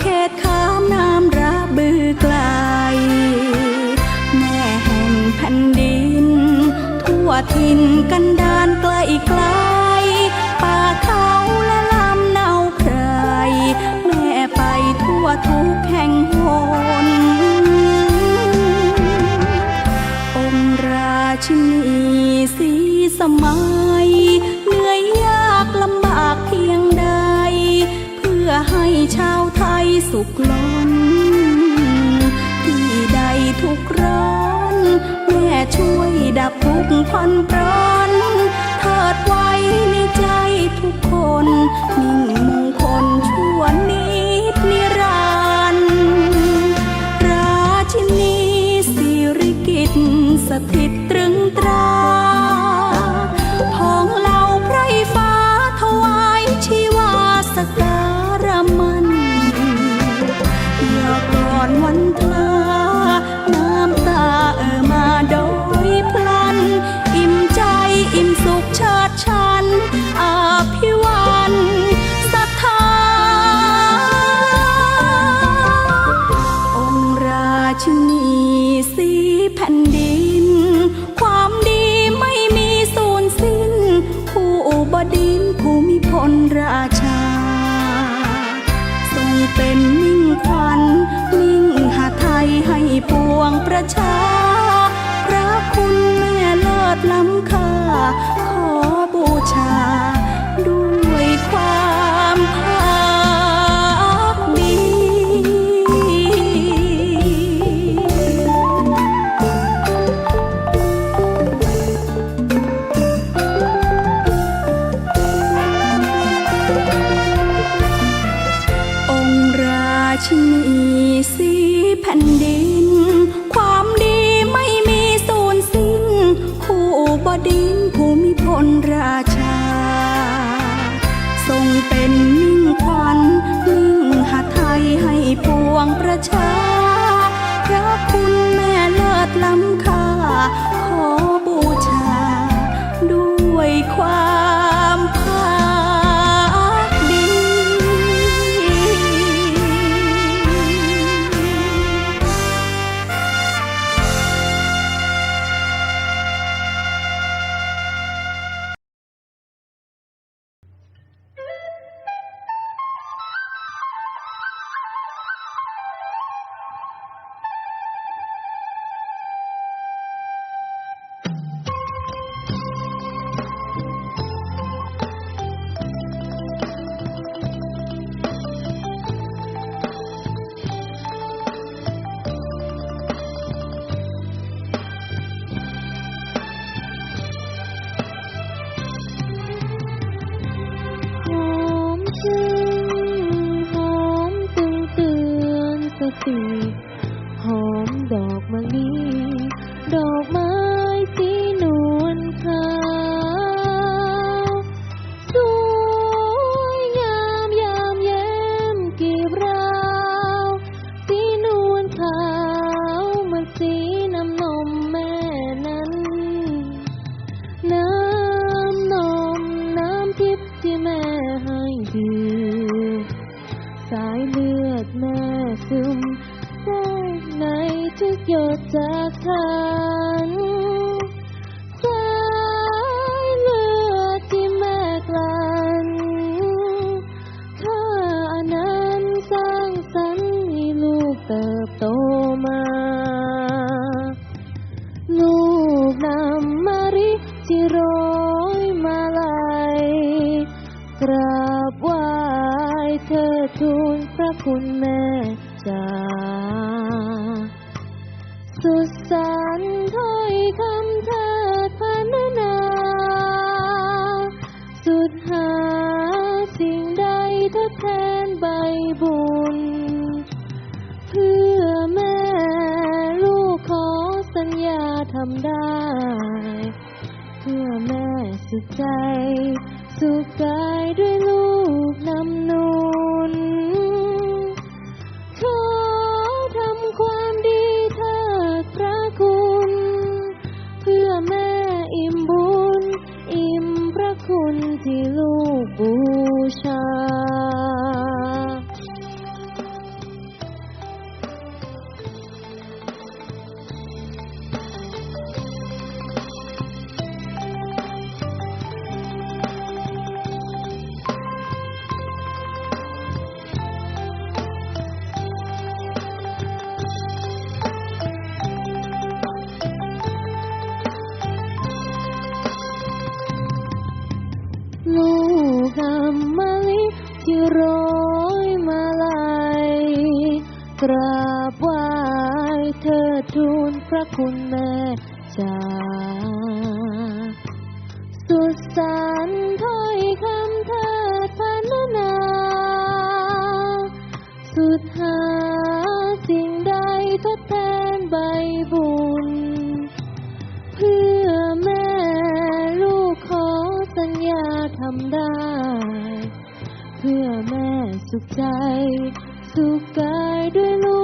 เขตข้ามน้ำระบือไกล แม่แห่งแผ่นดิน ทั่วทินกันดานไกลไกล ป่าเขาและลำเนาไพรแม่ไปทั่วทุกแห่งหนองค์ราชินีสีสมัย เหนื่อยยากลำบากเพียงใด เพื่อให้ชาว สุขล้น ที่ใดทุกข์ร้อนแม่ช่วยดับทุกข์ผ่อนปรนเถิดไว้ในใจทุกคนมิ่งมงคลชั่วนิดนิรันดร์ราชินีสิริกิตสถิตตรึงตรา ปวงประชา พระคุณแม่เลิศล้ำค่า ขอบูชา ด้วยความภาคดี องค์ราชินีสีแผ่นดิน เป็นมิ่งขวัญมิ่งหาไทยให้ปวงประชาพระคุณแม่เลิศล้ำค่าขอ ดอ หยดจากฉันสายเลือดที่แม่กลั่นข้าอนันต์สร้างสรรค์ให้ลูกเติบโตมา ลูกนำมาริที่โรยมาลัยกราบไหว้เธอทูลพระคุณแม่จ้า สุดสันถ้อยคำเทิดพรรณนา สุดหาสิ่งใดทดแทนใบบุญ เพื่อแม่ลูกขอสัญญาทำได้ เพื่อแม่สุขใจ สุขกายด้วยลูกนำนุน ที่ลู กราบไหว้เธอทูลพระคุณแม่จ๋าสุดสารถ้อยคำเทิดพรรณนา สุดหาสิ่งใดทดแทนใบบุญ เพื่อแม่ลูกขอสัญญาทำได้ เพื่อแม่สุขใจ สุขกา ยด้